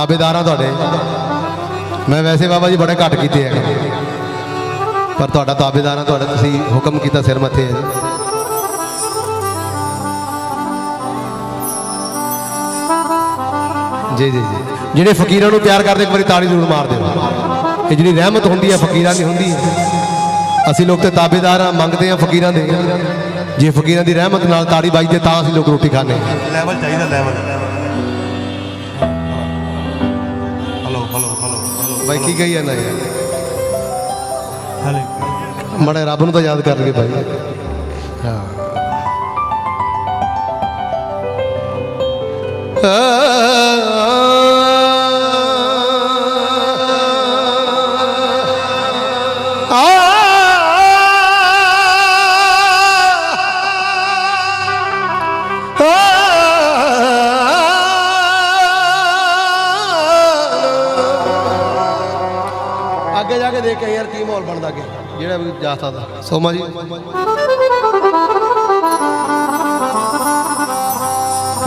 ਤਾਬੇਦਾਰਾਂ ਤੁਹਾਡੇ। ਮੈਂ ਵੈਸੇ ਬਾਬਾ ਜੀ ਬੜੇ ਘੱਟ ਕੀਤੇ ਆ। ਪਰ ਤੁਹਾਡਾ ਤਾਬੇਦਾਰ ਤਾਬੇਦਾਰਾਂ ਤੁਹਾਡਾ ਤੁਸੀਂ ਹੁਕਮ ਕੀਤਾ ਸਿਰ ਮੱਥੇ ਹੈ ਜੀ ਜੀ ਜੀ। ਜਿਹੜੇ ਫਕੀਰਾਂ ਨੂੰ ਪਿਆਰ ਕਰਦੇ, ਇੱਕ ਵਾਰੀ ਤਾੜੀ ਜ਼ਰੂਰ ਮਾਰ ਦਿਓ। ਇਹ ਜਿਹੜੀ ਰਹਿਮਤ ਹੁੰਦੀ ਹੈ ਫਕੀਰਾਂ ਦੀ ਹੁੰਦੀ ਹੈ ਅਸੀਂ ਲੋਕ ਤੇ ਤਾਬੇਦਾਰ ਆ, ਮੰਗਦੇ ਆ ਫਕੀਰਾਂ ਦੇ। ਜੇ ਫਕੀਰਾਂ ਦੀ ਰਹਿਮਤ ਨਾਲ ਤਾੜੀ ਵੱਜਦੇ ਤਾਂ ਅਸੀਂ ਲੋਕ ਰੋਟੀ ਖਾਂਦੇ ਲੈਵਲ ਚਾਹੀਦਾ ਲੈਵਲ ਬਾਈ, ਕੀ ਕਹੀ ਜਾਂਦਾ ਯਾਰ? ਹਲੇ ਮੜੇ ਰੱਬ ਨੂੰ ਤਾਂ ਯਾਦ ਕਰ ਲਈਏ ਭਾਈ ਹਾਂ। ਅੱਗੇ ਕੇ ਯਾਰ ਕੀ ਮਾਹੌਲ ਬਣਦਾ ਅੱਗੇ? ਜਿਹੜਾ ਵੀ ਜਾ ਸਕਦਾ। ਸੋਮਾ ਜੀ।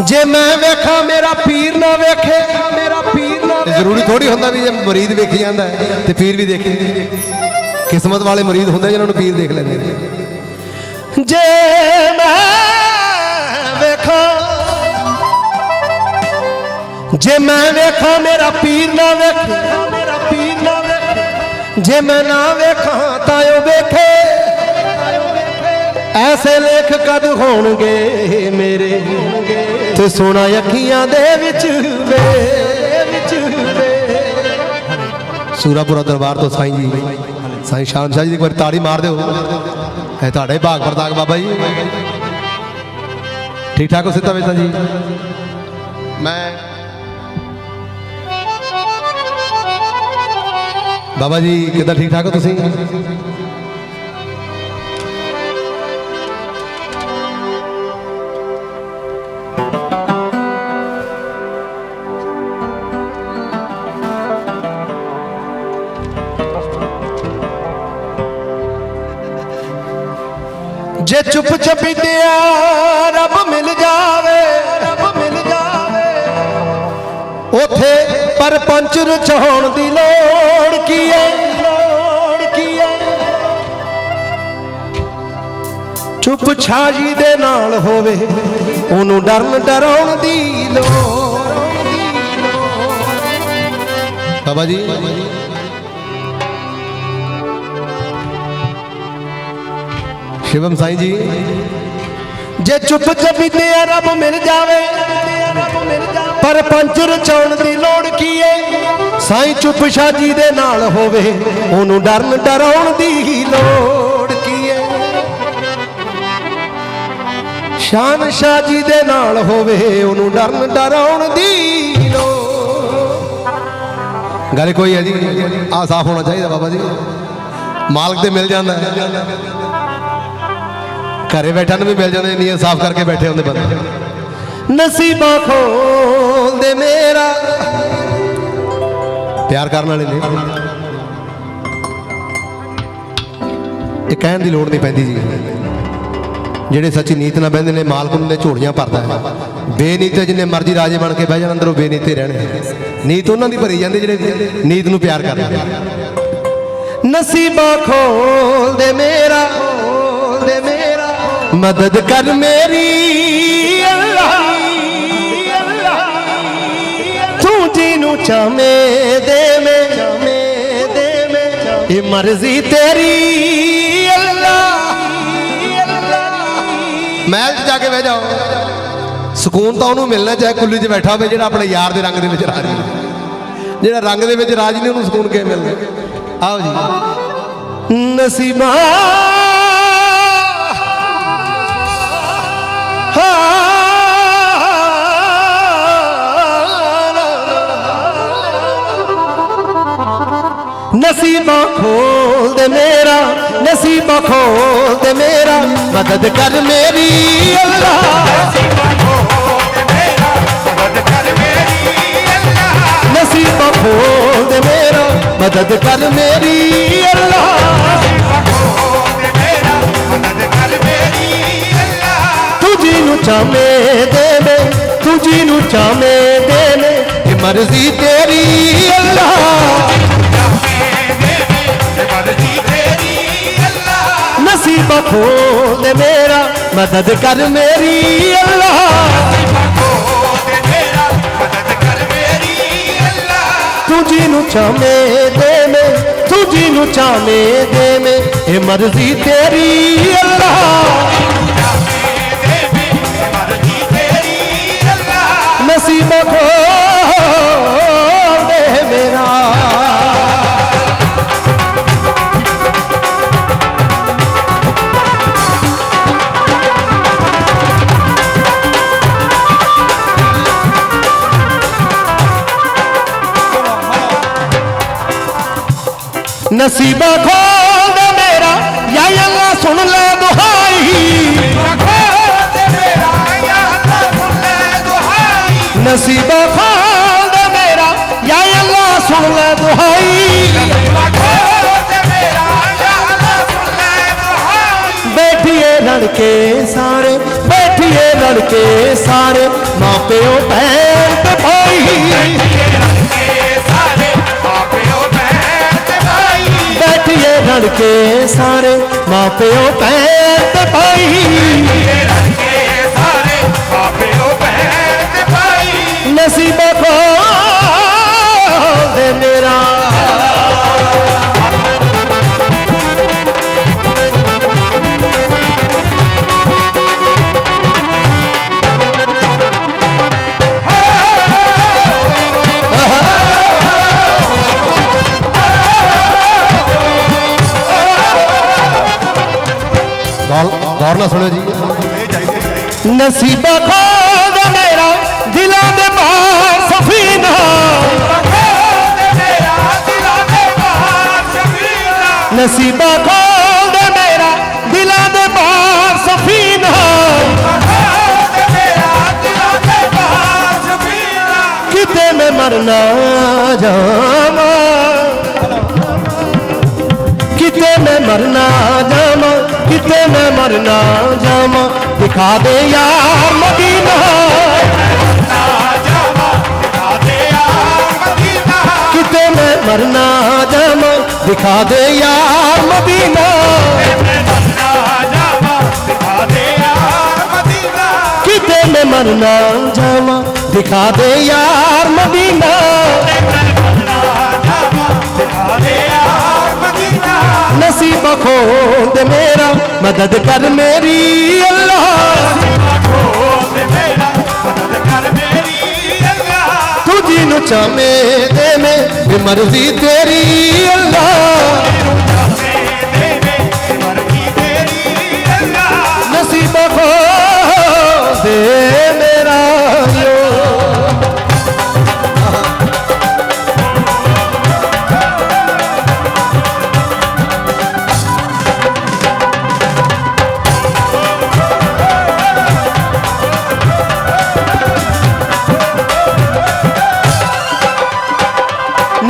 ਜੇ ਮੈਂ ਵੇਖਾਂ ਮੇਰਾ ਪੀਰ ਨਾ ਵੇਖੇ ਮੇਰਾ ਪੀਰ ਨਾ ਜ਼ਰੂਰੀ ਥੋੜੀ ਹੁੰਦਾ ਵੀ ਜੇ ਮਰੀਦ ਵੇਖੀ ਜਾਂਦਾ ਹੈ ਤੇ ਪੀਰ ਵੀ ਦੇਖੇ। ਕਿਸਮਤ ਵਾਲੇ ਮਰੀਦ ਹੁੰਦੇ ਜਿਹਨਾਂ ਨੂੰ ਪੀਰ ਦੇਖ ਲੈਂਦੇ ਨੇ। ਜੇ ਮੈਂ ਵੇਖਾਂ ਜੇ ਮੈਂ ਵੇਖਾਂ ਵੇਖੇ ਮੇਰਾ ਪੀਰ ਨਾ ਵੇਖੇ। ਜੇ ਮੈਂ ਨਾ ਵੇਖਾਂ ਤਾਂ ਉਹ ਵੇਖੇ। ਐਸੇ ਲੇਖ ਕਦ ਹੋਣਗੇ ਮੇਰੇ? ਤੇ ਸੋਨਾ ਅੱਖੀਆਂ ਦੇ ਵਿੱਚ ਵੇ ਸੂਰਾਪੁਰਾ ਦਰਬਾਰ ਤੋਂ ਸਾਈਂ ਜੀ, ਸਾਈਂ ਸ਼ਾਮ ਸ਼ਾਹ ਜੀ ਦੀ ਇੱਕ ਵਾਰੀ ਤਾੜੀ ਮਾਰ ਦਿਓ। ਇਹ ਤੁਹਾਡਾ ਹੀ ਭਾਗ ਪ੍ਰਤਾਪ ਬਾਬਾ ਜੀ। ਠੀਕ ਠਾਕ ਹੋ ਸਿੱਧਾ ਵੇਤਾ ਜੀ? ਮੈਂ ਬਾਬਾ ਜੀ ਕਿੱਦਾਂ ਠੀਕ ਠਾਕ ਹੋ ਤੁਸੀਂ ਜੇ ਚੁੱਪ ਚਪੀਤਿਆ ਰੱਬ ਮਿਲ ਜਾਵੇ ਰੱਬ ਮਿਲ ਜਾਵੇ ਉਥੇ ਪਰ ਪੰਚ ਰਚਾਉਣ ਦੀ ਲੋੜ ਕੀ ਹੈ ਚੁੱਪ ਛਾਜੀ ਦੇ ਨਾਲ ਹੋਵੇ, ਉਹਨੂੰ ਡਰਨ ਡਰਾਉਣ ਦੀ ਲੋੜ ਬਾਬਾ ਜੀ। ਸ਼ਿਵਮ ਸਾਈਂ ਜੀ। ਜੇ ਚੁੱਪ ਚਪੀਤੇ ਆ, ਰੱਬ ਮਿਲ ਜਾਵੇ। ਪਰ ਪੰਚ ਰਚਾਉਣ ਦੀ ਲੋੜ ਕੀ ਏ? ਸਾਈਂ ਚੁੱਪ ਛਾਜੀ ਦੇ ਨਾਲ ਹੋਵੇ, ਉਹਨੂੰ ਡਰਨ ਡਰਾਉਣ ਦੀ ਲੋੜ ਕੀ ਏ? ਸ਼ਾਨ ਸ਼ਾਜੀ ਦੇ ਨਾਲ ਹੋਵੇ, ਉਹਨੂੰ ਡਰਨ ਡਰਾਉਣ ਦੀ ਲੋੜ। ਗੱਲ ਕੋਈ ਹੈ ਜੀ? ਆ ਸਾਫ਼ ਹੋਣਾ ਚਾਹੀਦਾ ਬਾਬਾ ਜੀ। ਮਾਲਕ ਤੇ ਮਿਲ ਜਾਂਦਾ। ਘਰੇ ਬੈਠਣ ਨੂੰ ਵੀ ਮਿਲ ਜਾਂਦੇ ਨੀਅਤ ਸਾਫ਼ ਕਰਕੇ ਬੈਠੇ ਹੁੰਦੇ ਬੰਦੇ। ਨਸੀਬਾਂ ਖੋਲ ਦੇ ਮੇਰਾ। ਪਿਆਰ ਕਰਨ ਵਾਲੇ ਨੇ। ਇਹ ਕਹਿਣ ਦੀ ਲੋੜ ਨਹੀਂ ਪੈਂਦੀ ਜੀ। ਜਿਹੜੇ ਸੱਚੀ ਨੀਤ ਨਾਲ ਬਹਿੰਦੇ ਨੇ, ਮਾਲਕ ਨੂੰ ਨੇ ਝੋਲੀਆਂ ਭਰਦਾ ਹੈ। ਬੇਨੀਤੇ ਜਿੰਨੇ ਮਰਜ਼ੀ ਰਾਜੇ ਬਣ ਕੇ ਬਹਿ ਜਾਣ, ਅੰਦਰੋਂ ਬੇਨੀਤੇ ਰਹਿਣਗੇ ਨੀਤ ਉਹਨਾਂ ਦੀ ਭਰੀ ਜਾਂਦੀ ਜਿਹੜੇ ਨੀਤ ਨੂੰ ਪਿਆਰ ਕਰਦੇ ਨਸੀਬਾਂ ਖੋਲ ਦੇ ਮੇਰਾ ਖੋਲ ਦੇ ਮੇਰਾ। ਮਦਦ ਕਰ ਮੇਰੀ। ਤੂੰ ਦੇਵੇਂ ਚਾਵੇਂ ਦੇਵੇਂ ਇਹ ਮਰਜ਼ੀ ਤੇਰੀ ਅੱਲਾ ਮਹਿਲ 'ਚ ਜਾ ਕੇ ਬਹਿ ਜਾਓ। ਸਕੂਨ ਤਾਂ ਉਹਨੂੰ ਮਿਲਣਾ ਚਾਹੇ ਕੁੱਲੀ 'ਚ ਬੈਠਾ ਹੋਵੇ, ਜਿਹੜਾ ਆਪਣੇ ਯਾਰ ਦੇ ਰੰਗ ਦੇ ਵਿੱਚ ਰਾਜੀ ਜਿਹੜਾ ਰੰਗ ਦੇ ਵਿੱਚ ਰਾਜੀ ਨਹੀਂ, ਉਹਨੂੰ ਸਕੂਨ ਕਿਵੇਂ ਮਿਲਦਾ ਆਓ ਜੀ। ਨਸੀਬਾਂ ਨਸੀਬਾਂ ਖੋਲ ਦੇ ਮੇਰਾ ਨਸੀਬਾਂ ਖੋਲ ਦੇ ਮੇਰਾ। ਮਦਦ ਕਰ ਮੇਰੀ ਅੱਲਾ। ਨਸੀਬਾਂ ਖੋਲ ਦੇ ਮੇਰਾ ਮਦਦ ਕਰ ਮੇਰੀ ਅੱਲਾ। ਤੂੰ ਦੇਵੇ ਤੂੰ ਜਿਹਨੂੰ ਚਾਵੇਂ ਦੇਵੇ ਇਹ ਮਰਜ਼ੀ ਤੇਰੀ ਅੱਲਾ। ਮਰਜ਼ੀ ਅੱਲਾ ਨਸੀਬ ਖੋਲ ਦੇ ਮੇਰਾ ਮਦਦ ਕਰ ਮੇਰੀ ਅੱਲਾ। ਹੋ ਤੇ ਤੇਰਾ ਮਦਦ ਕਰ ਮੇਰੀ ਅੱਲਾ ਤੂੰ ਜਿਹਨੂੰ ਚਾਹਵੇਂ ਦੇਵੇਂ ਤੂੰ ਜਿਹਨੂੰ ਚਾਹਵੇਂ ਦੇਵੇਂ ਇਹ ਮਰਜ਼ੀ ਤੇਰੀ ਅੱਲਾ ਦੇਵੇ ਮਰਜ਼ੀ ਤੇਰੀ ਅੱਲਾ ਨਸੀਬ ਖੋਲ ਨਸੀਬਾ ਖੋਲ ਦੇ ਮੇਰਾ ਯਾ ਅੱਲਾ ਸੁਣ ਲੈ ਦੁਹਾਈ। ਰੱਖੋ ਸੁਣ ਲੈ ਦੁਹਾਈ ਨਸੀਬਾ ਖੋਲ ਦੇ ਮੇਰਾ ਯਾ ਅੱਲਾ ਸੁਣ ਲੈ ਦੁਹਾਈ। ਬੈਠੀਏ ਲੜਕੇ ਸਾਰੇ, ਬੈਠੀਏ ਲੜ ਸਾਰੇ, ਮਾਂ ਭੈਣ ਲੜ ਕੇ ਸਾਰੇ ਮਾਂ ਪਿਓ ਭੈਣ ਤੇ ਭਾਈ ਕੇ ਸਾਰੇ ਆਪਿਓ ਭੈਣ ਤੇ ਭਾਈ ਨਸੀਬ ਗੌਰ ਨਾਲ ਸੁਣਿਓ ਜੀ। ਨਸੀਬਾ ਖੋਲ ਦੇ ਮੇਰਾ, ਦਿਲਾਂ ਦੇ ਬਾਹਰ ਸਫੀਨਾ। ਨਸੀਬਾ ਖੋਲ ਦੇ ਮੇਰਾ, ਦਿਲਾਂ ਦੇ ਬਾਹਰ ਸਫੀਨਾ। ਕਿਤੇ ਮੈਂ ਮਰਨਾ ਜਾਵਾਂ। ਕਿਤੇ ਮੈਂ ਮਰਨਾ ਕਿਤੇ ਮੈਂ ਮਰਨਾ ਜਾਵਾਂ। ਦਿਖਾ ਦੇ ਯਾਰ ਮਦੀਨਾ। ਆਦੇ ਆ ਮਦੀਨਾ ਕਿਤੇ ਮੈਂ ਮਰਨਾ ਜਾਵਾਂ। ਦਿਖਾ ਦੇ ਯਾਰ ਮਦੀਨਾ। ਜਾਵਾ। ਆਦੇ ਆ ਮਦੀਨਾ। ਕਿਤੇ ਨਸੀਬ ਮੇਰਾ, ਮਦਦ ਕਰ ਮੇਰੀ ਅੱਲਾ। ਤੇ ਮੇਰਾ ਮਦਦ ਕਰ ਮੇਰੀ ਅੱਲਾ ਤੂੰ ਜਿਹਨੂੰ ਚਾਹਵੇਂ ਦੇਵੇਂ ਵੀ ਮਰਜ਼ੀ ਤੇਰੀ ਅੱਲਾ।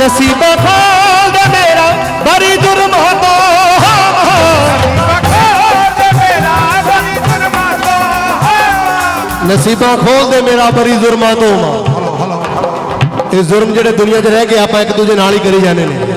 ਨਸੀਬਾ ਖੋਲ ਦੇ ਮੇਰਾ, ਬੜੀ ਦੁਰਮਾ ਤੋਂ ਤੇ ਖੋਲ ਦੇ ਮੇਰਾ, ਬੜੀ ਜ਼ੁਰਮਾਂ ਤੋਂ ਇਹ ਜ਼ੁਰਮ ਜਿਹੜੇ ਦੁਨੀਆ 'ਚ ਰਹਿ ਕੇ ਆਪਾਂ ਇੱਕ ਦੂਜੇ ਨਾਲ ਹੀ ਕਰੀ ਜਾਂਦੇ ਨੇ।